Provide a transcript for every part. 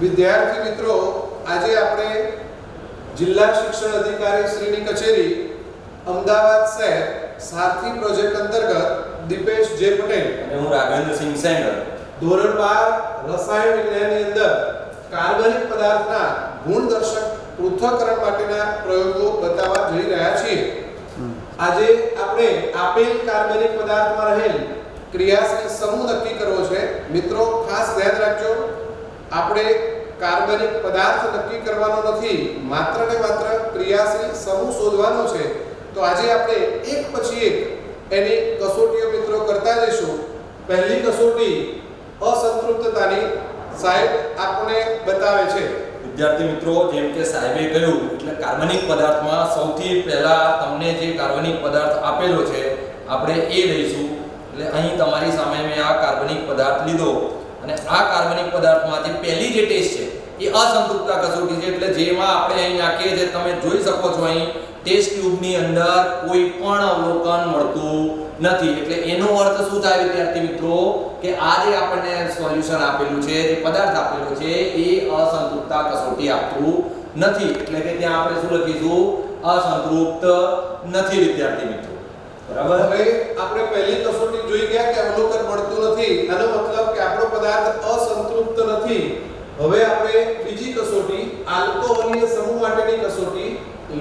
વિદ્યાર્થી મિત્રો આજે આપણે જિલ્લા શિક્ષણ અધિકારી શ્રીની કચેરી અમદાવાદ શહેર સારથી પ્રોજેક્ટ અંતર્ગત દીપેશ જે પટેલ અને હું રાઘવેન્દ્રસિંહ સેંગર ધોરણ બાર રસાયણ વિજ્ઞાનની અંદર કાર્બનિક પદાર્થના ગુણદર્શક પૃથ્થકરણ માટેના પ્રયોગો બતાવવા જઈ રહ્યા છીએ. આજે આપણે આપેલ કાર્બનિક પદાર્થમાં રહેલ ક્રિયાશીલ સમૂહ નક્કી કરવો છે. મિત્રો ખાસ ધ્યાન રાખજો. આપણે કાર્બનિક પદાર્થ નક્કી કરવાનો નથી, માત્ર ને માત્ર ક્રિયાશીલ સમૂહ શોધવાનો છે. તો આજે આપણે એક પછી એક એની કસોટીઓ મિત્રો કરતા જઈશું. પહેલી કસોટી અસંતૃપ્તતાની સાહેબ આપણને બતાવે છે. વિદ્યાર્થી મિત્રો, જેમ કે સાહેબે કહ્યું, એટલે કાર્બનિક પદાર્થમાં સૌથી પહેલા તમને જે કાર્બનિક પદાર્થ આપેલો છે, આપણે એ લઈશું. એટલે અહીં તમારી સામે મેં આ કાર્બનિક પદાર્થ લીધો. અને આ કાર્બનિક પદાર્થમાં જે પહેલી જે ટેસ્ટ છે, એ અસંતૃપ્તા કસોટી છે. એટલે જેમાં આપણે અહીં નાખીએ છીએ, તમે જોઈ શકો છો અહીં, ટેસ્ટ ટ્યુબની અંદર કોઈ પણ અવલોકન મળતું નથી. એટલે એનો અર્થ શું થાય વિદ્યાર્થી મિત્રો? કે આ જે આપણને સોલ્યુશન આપેલું છે, જે પદાર્થ આપેલો છે, એ અસંતૃપ્તા કસોટી આપતું નથી. એટલે કે ત્યાં આપણે શું લખીશું? અસંતૃપ્ત નથી વિદ્યાર્થી મિત્રો. બરાબર? હવે આપણે પહેલી કસોટી જોઈ ગયા કે અવલોકન નથી. એનો મતલબ કે આપણો પદાર્થ અસંતૃપ્ત નથી. હવે આપણે બીજી કસોટી, આલ્કોહોલીય સમૂહ માટેની કસોટી,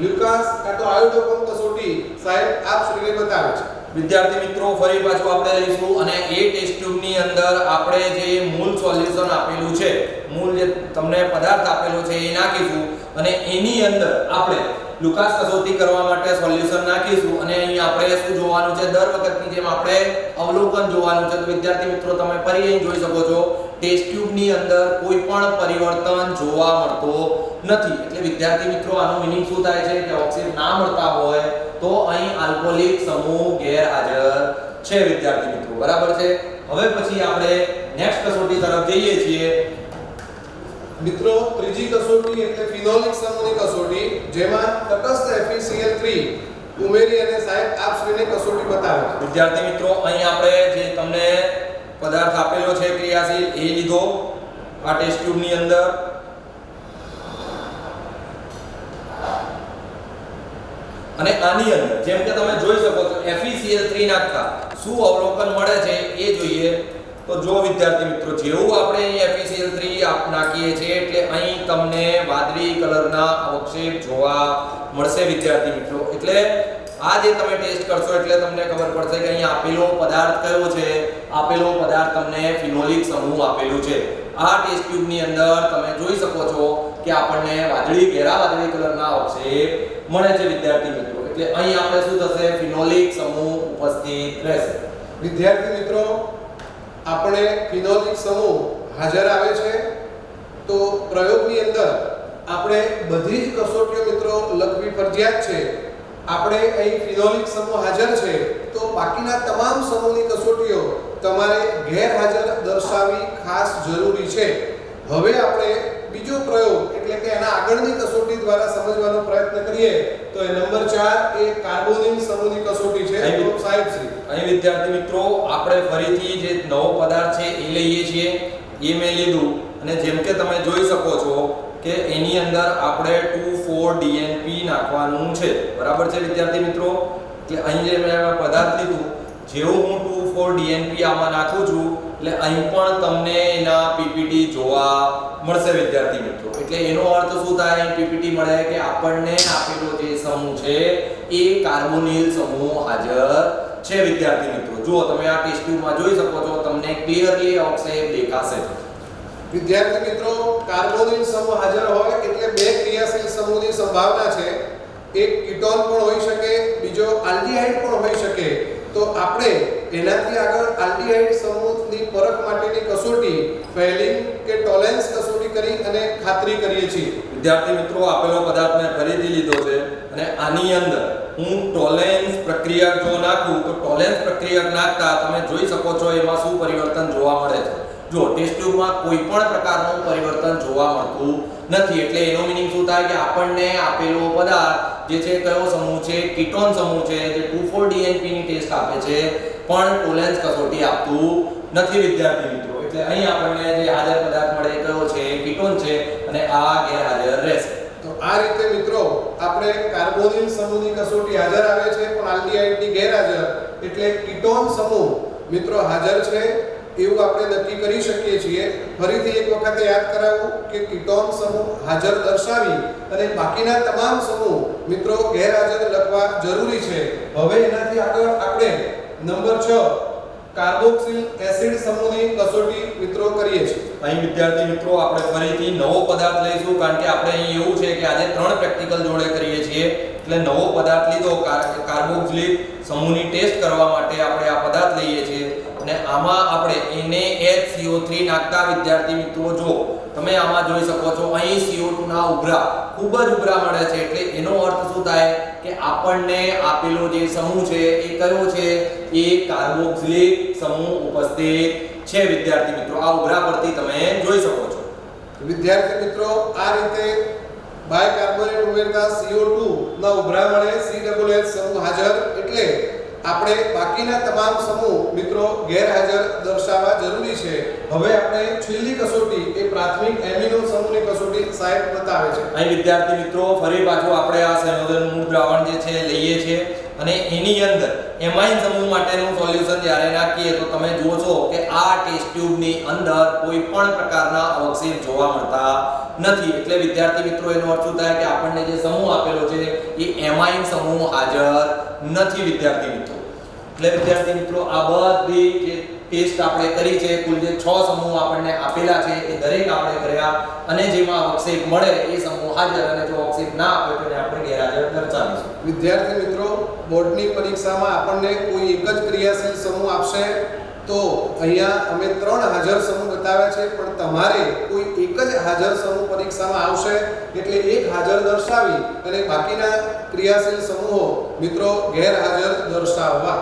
લ્યુકાસ કાં તો આયોડોપમ કસોટી, સાહેબ, આપ શ્રીને બતાવે છે. વિદ્યાર્થી મિત્રો, ફરી પાછું આપણે લઈશું અને એ ટેસ્ટ ટ્યુબની અંદર આપણે જે મૂળ સોલ્યુશન આપેલું છે મૂળ જે તમને પદાર્થ આપેલો છે એ નાખીશું અને એની અંદર આપણે લુકાસ કસોટી કરવા માટે સોલ્યુશન નાખીશું અને અહીં આપણે શું જોવાનું છે? દર વખતની જેમ આપણે અવલોકન જોવાનું છે. તો વિદ્યાર્થી મિત્રો, તમે ફરી અહીં જોઈ શકો છો, ટેસ્ટ ટ્યુબની અંદર કોઈ પણ પરિવર્તન જોવા મળતો નથી. એટલે વિદ્યાર્થી મિત્રો, આનો મિનિંગ શું થાય છે? કે ઓક્સિજન ના મળતા હોય તો અહીં આલ્કોહોલિક સમૂહ ગેરહાજર છે વિદ્યાર્થી મિત્રો. બરાબર છે? હવે પછી આપણે નેક્સ્ટ કસોટી તરફ જઈએ છીએ. મિત્રો, ત્રીજી કસોટી એટલે ફિનોલિક સમૂહની કસોટી, જેમાં તટસ્થ FeCl3 ઉમેરી અને સાહેબ આપ શ્રીને કસોટી બતાવો વિદ્યાર્થી મિત્રો, અહીં આપણે જે તમને પદાર્થ આપેલો છે ક્રિયાશીલ એ લીધો, આ ટેસ્ટ ટ્યુબની અંદર, અને આની અંદર, જેમ કે તમે જોઈ શકો છો FeCl3 નાખતા, શું અવલોકન મળે છે એ જોઈએ. તો જો વિદ્યાર્થી મિત્રો, જેવું આપણે અહીં FeCl3 આપ નાખીએ છીએ એટલે અહીં તમને વાદળી કલરના અવક્ષેપ જોવા મળશે વિદ્યાર્થી મિત્રો. એટલે આ જે તમે ટેસ્ટ કરશો એટલે તમને ખબર પડશે કે અહીં આપેલો પદાર્થ કયો છે? આપેલો પદાર્થ તમને ફિનોલિક સમૂહ આપેલું છે. આ ટેસ્ટ ટ્યુબની અંદર તમે જોઈ શકો છો કે આપણને વાદળી ઘેરા વાદળી કલરના અવક્ષેપ મળે છે વિદ્યાર્થી મિત્રો. એટલે અહીં આપણે શું થશે? ફિનોલિક સમૂહ ઉપસ્થિત રહેશે. વિદ્યાર્થી મિત્રો, આપણે ફિનોલિક સમૂહ હાજર આવે છે તો પ્રયોગની અંદર આપણે બધી જ કસોટીઓ મિત્રો લખવી ફરજિયાત છે. આપણે અહીં ફિનોલિક સમૂહ હાજર છે તો બાકીના તમામ સમૂહની કસોટીઓ તમારે ગેરહાજર દર્શાવવી ખાસ જરૂરી છે. હવે આપણે બીજો પ્રયોગ એટલે કે એના આગળની કસોટી દ્વારા સમજવાનો પ્રયત્ન કરીએ તો એ નંબર 4 એ કાર્બોનિલ સમૂહની કસોટી છે. સાહેબ શ્રી. અહીં વિદ્યાર્થી મિત્રો આપણે ફરીથી જે નવો પદાર્થ છે એ લઈએ છીએ. એ મેં લીધું. અને જેમ કે તમે જોઈ શકો છો કે એની અંદર આપણે 2,4 ડીએનપી નાખવાનું છે. બરાબર છે વિદ્યાર્થી મિત્રો? એટલે અહીં જે મેં પદાર્થ લીધું જેવું હું 2,4 ડીએનપી આમાં નાખું છું એટલે અહીં પણ તમને એના પીપીટી જોવા મળશે વિદ્યાર્થી મિત્રો. એટલે એનો અર્થ શું થાય? અહીં પીપીટી મળે કે આપણને આપેલો જે સમૂહ છે એ કાર્બોનિલ સમૂહ હાજર છે વિદ્યાર્થી મિત્રો. જુઓ તમે આ ટેસ્ટ ટ્યુબમાં જોઈ શકો છો તમને ક્લિયરલી ઓક્સાઇડ દેખાશે. વિદ્યાર્થી મિત્રો કાર્બોનિલ સમૂહ હાજર હોય એટલે બે ક્રિયાશીલ સમૂહની સંભાવના છે. એક કીટોન પણ હોઈ શકે બીજો આલ્ડીહાઇડ પણ હોઈ શકે. તો આપણે એનાથી આગળ આલ્ડીહાઇડ સમૂહની પરખ માટેની કસોટી ફેલિંગ કે ટોલેન્સ કસોટી કરી અને ખાતરી કરીએ છીએ. વિદ્યાર્થી મિત્રો આપેલો પદાર્થ મેં ફરીથી લીધો છે અને આની અંદર હું ટોલેન્સ પ્રક્રિયક જો નાખું તો ટોલેન્સ પ્રક્રિયક નાખતા તમે જોઈ શકો છો એમાં શું પરિવર્તન જોવા મળે છે. જો ટેસ્ટ ટ્યુબમાં કોઈ પણ પ્રકારનું પરિવર્તન જોવા મળતું નથી એટલે એનો મિનિંગ શું થાય કે આપણને આપેલો પદાર્થ જે છે કયો સમૂહ છે? કીટોન સમૂહ છે જે 2,4 ડીએનપી ની ટેસ્ટ આપે છે પણ ટોલેન્સ કસોટી આપતું નથી વિદ્યાર્થી મિત્રો. એટલે અહીં આપણને જે હાજર પદાર્થ મળે કયો છે? કીટોન છે અને આ ગેરહાજર રહેશે આ રીતે મિત્રો આપણે કાર્બોનિલ સમૂહની કસોટી હાજર આવે છે, પણ આલ્ડીહાઇડની ગેરહાજર, એટલે કીટોન સમૂહ મિત્રો હાજર છે, એવું આપણે નક્કી કરી શકીએ છીએ. ફરીથી એક વખત યાદ કરાવું કે કીટોન સમૂહ હાજર દર્શાવી અને બાકીના તમામ સમૂહ મિત્રો ગેરહાજર લખવા જરૂરી છે. હવે એનાથી આગળ આપણે નંબર 6 કાર્બોક્સિલ એસિડ સમૂહની કસોટી મિત્રો કરીએ છીએ. અહીં વિદ્યાર્થી મિત્રો, આપણે ફરીથી નવો પદાર્થ લઈશું, કારણ કે આપણે અહીં એવું છે કે આજે ત્રણ પ્રેક્ટિકલ જોડે કરીએ છીએ. એટલે નવો પદાર્થ લીધો, કાર- કાર્બોક્સિલિક સમૂહની ટેસ્ટ કરવા માટે આપણે આ પદાર્થ લઈએ છીએ. અને આમાં આપણે NaHCO3 નાખતા વિદ્યાર્થી મિત્રો જો તમે આમાં જોઈ શકો છો, અહીં CO2 ના ઉભરા, ખૂબ જ ઉભરા મળે છે. એટલે એનો અર્થ શું થાય કે આપણને આપેલો જે સમૂહ છે એ કયો છે? એ કાર્બોક્સિલિક સમૂહ ઉપસ્થિત છે, વિદ્યાર્થી મિત્રો. આ ઉભરા પરથી તમે જોઈ શકો છો. વિદ્યાર્થી મિત્રો, આ રીતે બાયકાર્બોનેટ ઉમેરતા CO2 ના ઉભરા મળે COOH સમૂહ હાજર. એટલે આપણે બાકીના તમામ સમૂહ મિત્રો ગેરહાજર દર્શાવવા જરૂરી છે. હવે આપણે છેલ્લી કસોટી, એ પ્રાથમિક એમિનો સમૂહની કસોટી સાહેબ બતાવે છે. અહીં વિદ્યાર્થી મિત્રો, ફરી પાછું આપણે આ સંયોજન મૂળ દ્રાવણ જે છે, લઈએ છીએ અને એની અંદર એમાઇન સમૂહ માટેનું સોલ્યુશન જ્યારે નાખીએ તો તમે જુઓ છો કે આ ટેસ્ટ ટ્યુબની અંદર કોઈ પણ પ્રકારના અવક્ષેપ જોવા મળતા નથી. એટલે વિદ્યાર્થી મિત્રો, એનો અર્થ થાય કે આપણને જે સમૂહ આપેલો છે, એ એમઆઈન સમૂહ હાજર નથી વિદ્યાર્થી મિત્રો. એટલે વિદ્યાર્થી મિત્રો, આ બધી જે ટેસ્ટ આપણે કરી છે, કુલ જે 6 સમૂહ આપણને આપેલા છે, એ દરેક આપણે કર્યા અને જેમાં અવક્ષેપ મળે, એ સમૂહ હાજર અને જો અવક્ષેપ ના આપે, તો આપણે ગેરહાજર દર્શાવીશું. વિદ્યાર્થી મિત્રો, બોર્ડની પરીક્ષામાં આપણને કોઈ એક જ ક્રિયાશીલ સમૂહ આપશે? તો અહીંયા અમે ત્રણ હાજર સમૂહ બતાવ્યા છે, પણ તમારે કોઈ એક જ હાજર સમૂહ પરીક્ષામાં આવશે, એટલે એક હાજર દર્શાવી અને બાકીના ક્રિયાશીલ સમૂહો મિત્રો ગેરહાજર દર્શાવવા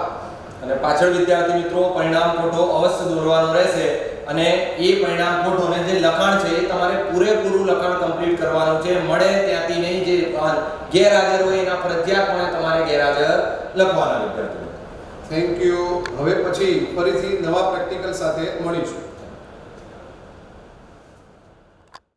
અને પાછળ વિદ્યાર્થી મિત્રો પરિણામ ફોટો અવશ્ય દોરવાનો રહેશે અને એ પરિણામ ફોટો અને જે લખાણ છે એ તમારે પૂરેપૂરું લખાણ કમ્પ્લીટ કરવાનું છે મળે ત્યાંથી નહીં, જે ગેરહાજર હોય એના ફરજિયાતપણે તમારે ગેરહાજર લખવાના વિદ્યાર્થી. થેન્ક યુ હવે પછી ફરીથી નવા પ્રેક્ટિકલ સાથે મળીશું.